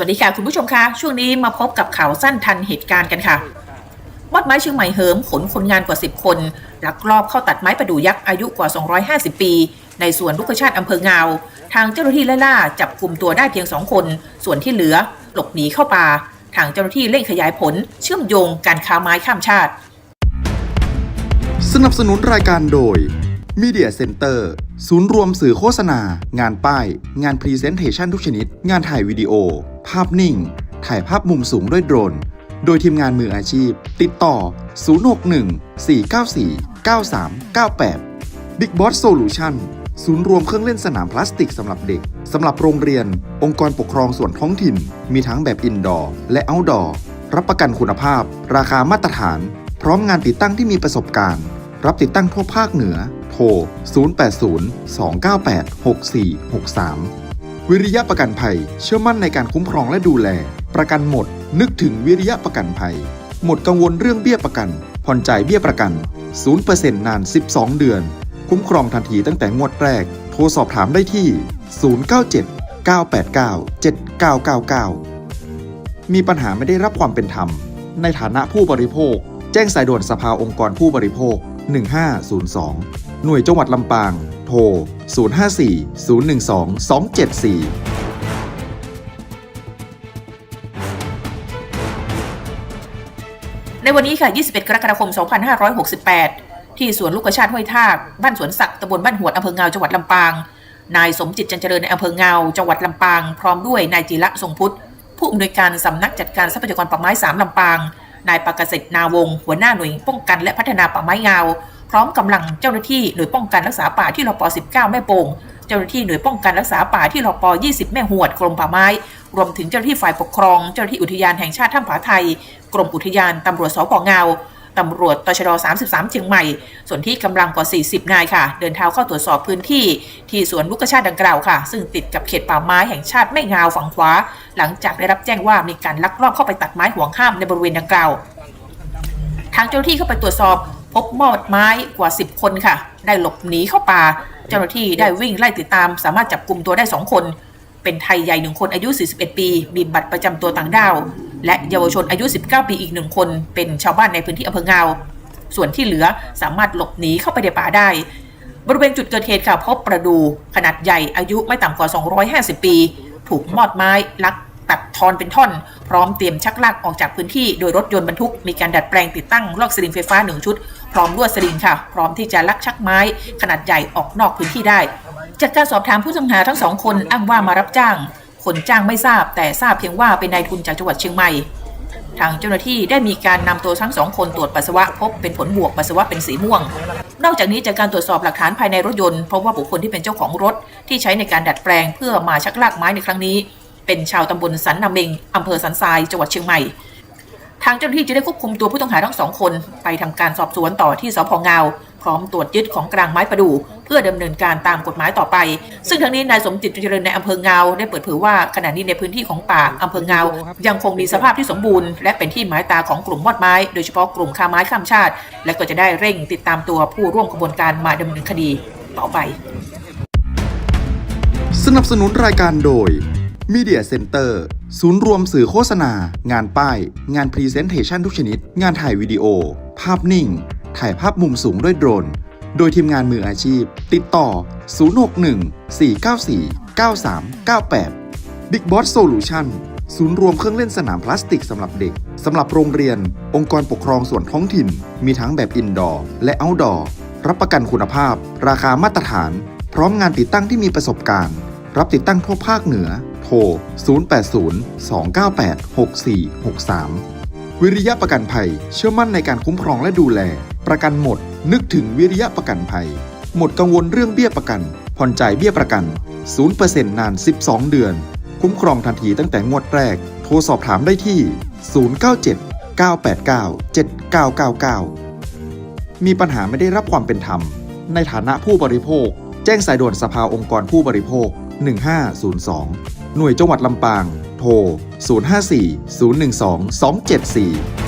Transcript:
สวัสดีค่ะคุณผู้ชมคะช่วงนี้มาพบกับข่าวสั้นทันเหตุการณ์กันค่ะมอดไม้เชียงใหม่เหิมขนคนงานกว่า 10 คนลักลอบเข้าตัดไม้ประดู่ยักษ์อายุกว่า 250 ปี ในสวนลูกชาติอำเภองาว ทางเจ้าหน้าที่ไล่ล่าจับกลุ่มตัวได้เพียง 2 คน ส่วนที่เหลือหลบหนีเข้าป่า ทางเจ้าหน้าที่เร่งขยายผล เชื่อมโยงการค้าไม้ข้ามชาติ สนับสนุนรายการโดย Media Center ศูนย์รวมสื่อโฆษณา งานป้าย งานพรีเซนเทชันทุกชนิด งานถ่ายวิดีโอ ภาพนิ่ง ถ่ายภาพมุมสูงด้วยโดรน โดยทีมงานมืออาชีพ ติดต่อ 061 494 9398 Big Boss Solution ศูนย์รวมเครื่องเล่นสนามพลาสติกสำหรับเด็ก สำหรับโรงเรียน องค์กรปกครองส่วนท้องถิ่น มีทั้งแบบอินดอร์และเอาท์ดอร์รับประกันคุณภาพ ราคามาตรฐาน พร้อมงานติดตั้งที่มีประสบการณ์ รับติดตั้งทั่วภาคเหนือ ทร 080-298-6463 วิริยะประกันภัย เชื่อมั่นในการคุ้มครองและดูแล ประกันหมด นึกถึงวิริยะประกันภัย หมดกังวลเรื่องเบี้ยประกัน ผ่อนจ่ายเบี้ยประกัน 0%นาน 12 เดือน คุ้มครองทันทีตั้งแต่งวดแรก โทรสอบถามได้ที่ 097 989 7999 มีปัญหาไม่ได้รับความเป็นธรรม ในฐานะผู้บริโภค แจ้งสายด่วนสภาองค์กรผู้บริโภค 1502 หน่วยจังหวัดลำปาง โทร 054 012 274ในวันนี้ค่ะ 21 กรกฎาคม 2568 ที่สวนลูกกระชาติห้วยทาก บ้านสวนสักตำบลบ้านหวดอำเภอเงา จังหวัดลำปาง นายสมจิตจันเจริญในอำเภอเงา จังหวัดลำปาง พร้อมด้วยนายจิระทรงพุทธ ผู้อำนวยการสำนักจัดการทรัพยากรป่าไม้สามลำปาง นายปากเกษตรนาวง หัวหน้าหน่วยป้องกันและพัฒนาป่าไม้เงาพร้อมกำลังเจ้าหน้าที่หน่วยป้องกันรักษาป่าที่รป 19 แม่โป่งเจ้าหน้าที่หน่วยป้องกันรักษาป่าที่รป 20 แม่หวดกรมป่าไม้ รวมถึงเจ้าหน้าที่ฝ่ายปกครอง เจ้าหน้าที่อุทยานแห่งชาติถ้ำผาไทย กรมอุทยานตำรวจสพเงา ตำรวจตชด33เชียงใหม่ ส่วนที่กำลังกว่า 40 นายค่ะ เดินเท้าเข้าตรวจสอบพื้นที่ ที่สวนลูกชาติดังกล่าวค่ะ ซึ่งติดกับเขตป่าไม้แห่งชาติแม่งาวฝั่งขวา หลังจากได้รับแจ้งว่ามีการลักลอบเข้าไปตัดไม้ห่วงห้ามในบริเวณดังกล่าว ทางเจ้าหน้าที่เข้าไปตรวจสอบ พบมอดไม้กว่า 10 คนค่ะ ได้หลบหนีเข้าป่า เจ้าหน้าที่ได้วิ่งไล่ติดตาม สามารถจับกลุ่มตัวได้ 2 คน เป็นไทยใหญ่1คนอายุ 41 ปี มีบัตรประจำตัวต่างด้าว และเยาวชนอายุ 19 ปีอีก1คน เป็นชาวบ้านในพื้นที่อำเภอเงา ส่วนที่เหลือสามารถหลบหนีเข้าไปในป่าได้ บริเวณจุดเกิดเหตุค่ะพบประดูขนาดใหญ่อายุไม่ต่ำกว่า 250 ปี ถูกมอดไม้ลักตัดทอนเป็นท่อน พร้อมเตรียมชักลากออกจากพื้นที่โดยรถยนต์บรรทุก มีการดัดแปลงติดตั้งลอกสลิงไฟฟ้าหนึ่งชุด พร้อมลวดสลิงค่ะ พร้อมที่จะลักชักไม้ขนาดใหญ่ออกนอกพื้นที่ได้ จากการสอบถามผู้ต้องหาทั้งสองคนอ้างว่ามารับจ้าง คนจ้างไม่ทราบ แต่ทราบเพียงว่าเป็นนายทุนจากจังหวัดเชียงใหม่ ทางเจ้าหน้าที่ได้มีการนำตัวทั้งสองคนตรวจปัสสาวะพบเป็นผลบวกปัสสาวะเป็นสีม่วง นอกจากนี้จากการตรวจสอบหลักฐานภายในรถยนต์พบว่าบุคคลที่เป็นเจ้าของรถที่ใช้ในการดัดแปลงเพื่อมาชักลากไม้ในครั้งนี้ เป็นชาวตำบลสันนาเมงอำเภอสันทรายจังหวัดเชียงใหม่ทางเจ้าหน้าที่จะได้ควบคุมตัวผู้ต้องหาทั้งสองคน ไปทำการสอบสวนต่อที่สพเงา พร้อมตรวจยึดของกลางไม้ประดู่เพื่อดำเนินการตามกฎหมายต่อไป ซึ่งทั้งนี้นายสมจิตจุเจริญในอำเภอเงา ได้เปิดเผยว่าขณะนี้ในพื้นที่ของป่าอำเภอเงา ยังคงมีสภาพที่สมบูรณ์และเป็นที่หมายตาของกลุ่มมอดไม้ โดยเฉพาะกลุ่มค้าไม้ข้ามชาติ และก็จะได้เร่งติดตามตัวผู้ร่วมกระบวนการมาดำเนินคดีต่อไป สนับสนุนรายการโดย Media Center ศูนย์รวมสื่อโฆษณา งานป้าย งานพรีเซนเทชันทุกชนิด งานถ่ายวิดีโอ ภาพนิ่ง ถ่ายภาพมุมสูงด้วยโดรน โดยทีมงานมืออาชีพ ติดต่อ 061 494 9398 Big Boss Solution ศูนย์รวมเครื่องเล่นสนามพลาสติกสำหรับเด็ก สำหรับโรงเรียน องค์กรปกครองส่วนท้องถิ่น มีทั้งแบบอินดอร์และเอาท์ดอร์ รับประกันคุณภาพ ราคามาตรฐาน พร้อมงานติดตั้งที่มีประสบการณ์ รับติดตั้งทั่วภาคเหนือ โทร 080-298-6463 วิริยะประกันภัย เชื่อมั่นในการคุ้มครองและดูแล ประกันหมด นึกถึงวิริยะประกันภัย หมดกังวลเรื่องเบี้ยประกัน ผ่อนจ่ายเบี้ยประกัน 0%นาน 12 เดือน คุ้มครองทันทีตั้งแต่งวดแรก โทรสอบถามได้ที่ 097 989 7999 มีปัญหาไม่ได้รับความเป็นธรรม ในฐานะผู้บริโภค แจ้งสายด่วนสภาองค์กรผู้บริโภค 1502 หน่วยจังหวัดลำปาง โทร 054 012 274